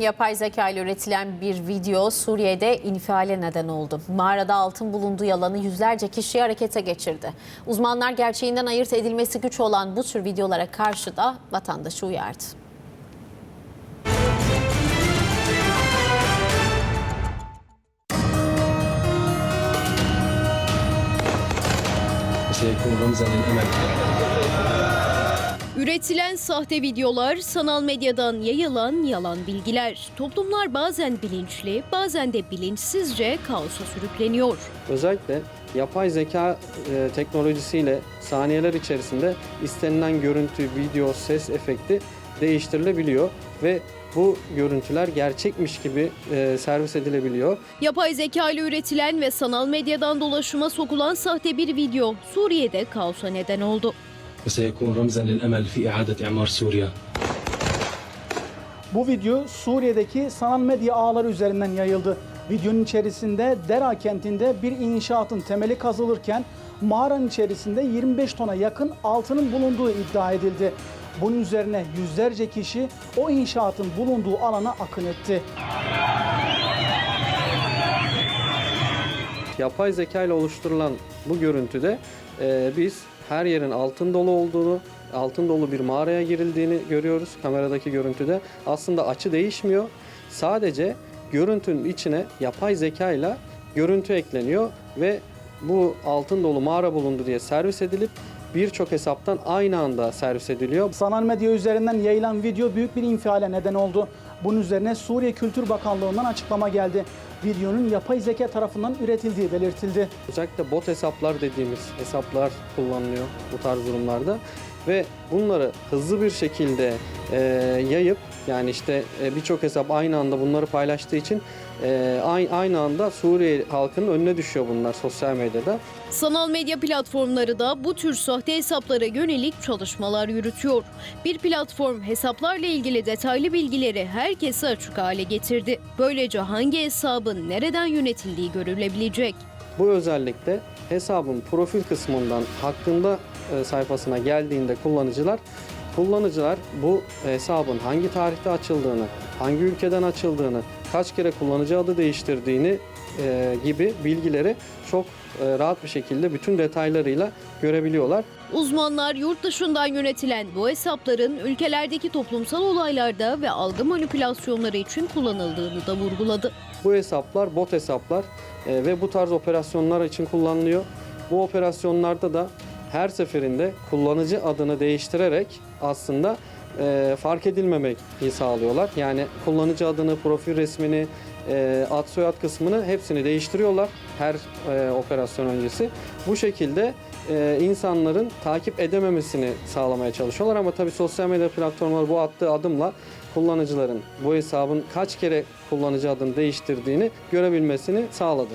Yapay zeka ile üretilen bir video Suriye'de infiale neden oldu. Mağarada altın bulunduğu yalanı yüzlerce kişi harekete geçirdi. Uzmanlar gerçeğinden ayırt edilmesi güç olan bu tür videolara karşı da vatandaşı uyardı. Teşekkür ederim. Üretilen sahte videolar, sanal medyadan yayılan yalan bilgiler. Toplumlar bazen bilinçli, bazen de bilinçsizce kaosa sürükleniyor. Özellikle yapay zeka e, teknolojisiyle saniyeler içerisinde istenilen görüntü, video, ses efekti değiştirilebiliyor ve bu görüntüler gerçekmiş gibi e, servis edilebiliyor. Yapay zeka ile üretilen ve sanal medyadan dolaşıma sokulan sahte bir video Suriye'de kaosa neden oldu. وسيكون رمزا للأمل في إعادة إعمار سوريا Bu video Suriye'deki sanal medya ağları üzerinden yayıldı. Videonun içerisinde Dera kentinde bir inşaatın temeli kazılırken mağaranın içerisinde 25 tona yakın altının bulunduğu iddia edildi. Bunun üzerine yüzlerce kişi o inşaatın bulunduğu alana akın etti. Yapay zeka ile oluşturulan bu görüntüde e, biz her yerin altın dolu olduğunu, altın dolu bir mağaraya girildiğini görüyoruz kameradaki görüntüde. Aslında açı değişmiyor. Sadece görüntünün içine yapay zeka ile görüntü ekleniyor ve bu altın dolu mağara bulundu diye servis edilip birçok hesaptan aynı anda servis ediliyor. Sanal medya üzerinden yayılan video büyük bir infiale neden oldu. Bunun üzerine Suriye Kültür Bakanlığı'ndan açıklama geldi. Videonun yapay zeka tarafından üretildiği belirtildi. Özellikle bot hesaplar dediğimiz hesaplar kullanılıyor bu tarz durumlarda ve bunları hızlı bir şekilde e, yayıp yani işte e, birçok hesap aynı anda bunları paylaştığı için e, aynı, aynı anda Suriye halkının önüne düşüyor bunlar sosyal medyada. Sanal medya platformları da bu tür sahte hesaplara yönelik çalışmalar yürütüyor. Bir platform hesaplarla ilgili detaylı bilgileri herkese açık hale getirdi. Böylece hangi hesabın nereden yönetildiği görülebilecek. Bu özellikle hesabın profil kısmından hakkında e, sayfasına geldiğinde kullanıcılar kullanıcılar bu hesabın hangi tarihte açıldığını, hangi ülkeden açıldığını, kaç kere kullanıcı adı değiştirdiğini e, gibi bilgileri çok e, rahat bir şekilde bütün detaylarıyla görebiliyorlar. Uzmanlar yurt dışından yönetilen bu hesapların ülkelerdeki toplumsal olaylarda ve algı manipülasyonları için kullanıldığını da vurguladı. Bu hesaplar bot hesaplar e, ve bu tarz operasyonlar için kullanılıyor. Bu operasyonlarda da her seferinde kullanıcı adını değiştirerek aslında e, fark edilmemeyi sağlıyorlar. Yani kullanıcı adını, profil resmini, e, ad soyad kısmını hepsini değiştiriyorlar her e, operasyon öncesi. Bu şekilde e, insanların takip edememesini sağlamaya çalışıyorlar ama tabii sosyal medya platformları bu attığı adımla kullanıcıların bu hesabın kaç kere kullanıcı adını değiştirdiğini görebilmesini sağladı.